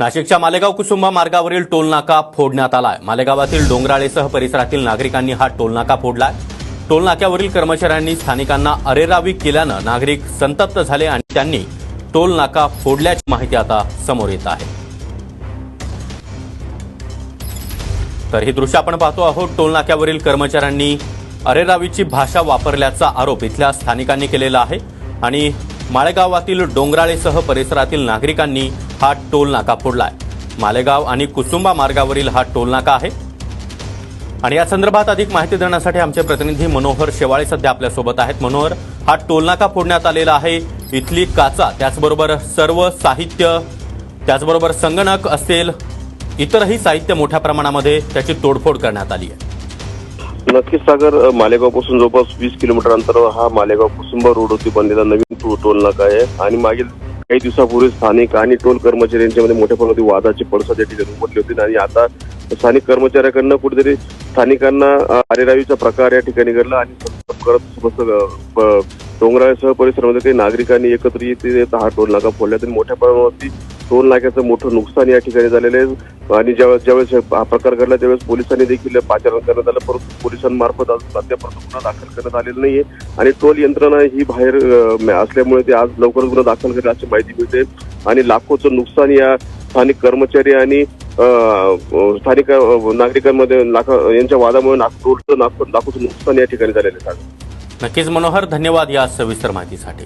नाशिकच्या मालेगाव कुसुंबा मार्गावरील टोलनाका फोडण्यात आलाय. मालेगावातील डोंगराळेसह परिसरातील नागरिकांनी हा टोलनाका फोडलाय. टोलनाक्यावरील कर्मचाऱ्यांनी स्थानिकांना अरेरावी केल्यानं नागरिक संतप्त झाले आणि त्यांनी टोलनाका फोडल्याची माहिती आता समोर येत आहे. तर ही दृश्य आपण पाहतो आहोत. टोलनाक्यावरील कर्मचाऱ्यांनी अरेरावीची भाषा वापरल्याचा आरोप इथल्या स्थानिकांनी केलेला आहे आणि माळेगावातील डोंगराळेसह परिसरातील नागरिकांनी हा टोल नाका फोडलाय. मालेगाव आणि कुसुंबा मार्गावरील हा टोल नाका आहे. आणि या संदर्भात अधिक माहिती देण्यासाठी आमचे प्रतिनिधी मनोहर शेवाळे सध्या आपल्यासोबत आहेत. मनोहर हा टोलनाका फोडण्यात आलेला आहे. इथली काचा त्याचबरोबर सर्व साहित्य त्याचबरोबर संगणक असेल इतरही साहित्य मोठ्या प्रमाणामध्ये त्याची तोडफोड करण्यात आली आहे. नक्कीच सागर मालेगावपासून जवळपास वीस किलोमीटर अंतरावर हा मालेगाव कुसुंबा रोडवरती बनलेला नवीन टोल नाका आहे. आणि मागील काही दिवसापूर्वी स्थानिक आणि टोल कर्मचारी यांच्यामध्ये मोठ्या प्रमाणात वादाची पडसाद या ठिकाणी उमटली होती. आणि आता स्थानिक कर्मचाऱ्याकडनं कुठेतरी स्थानिकांना अरेरावीचा आरेरावीचा प्रकार या ठिकाणी घडला आणि संपर्क करत डोंगराळसह परिसरामध्ये काही नागरिकांनी एकत्र येत हा टोल नाका फोडला. तरी मोठ्या प्रमाणावरती टोल नाक्याचं मोठं नुकसान या ठिकाणी झालेलं आहे. आणि ज्यावेळेस ज्यावेळेस हा प्रकार घडला त्यावेळेस पोलिसांनी देखील पाचारण करण्यात आलं. परंतु पोलिसांमार्फत अजून अद्यापर्यंत गुन्हा दाखल करण्यात आलेला नाहीये. आणि टोल यंत्रणा ही बाहेर असल्यामुळे ते आज लवकरच गुन्हा दाखल करेल अशी माहिती मिळते. आणि लाखोचं नुकसान या स्थानिक कर्मचारी आणि स्थानिक नागरिकांमध्ये लाखा यांच्या वादामुळे नागपूरचं नागपूर लाखोचं नुकसान या ठिकाणी झालेलं आहे. नक्कीच मनोहर धन्यवाद या सविस्तर माहितीसाठी.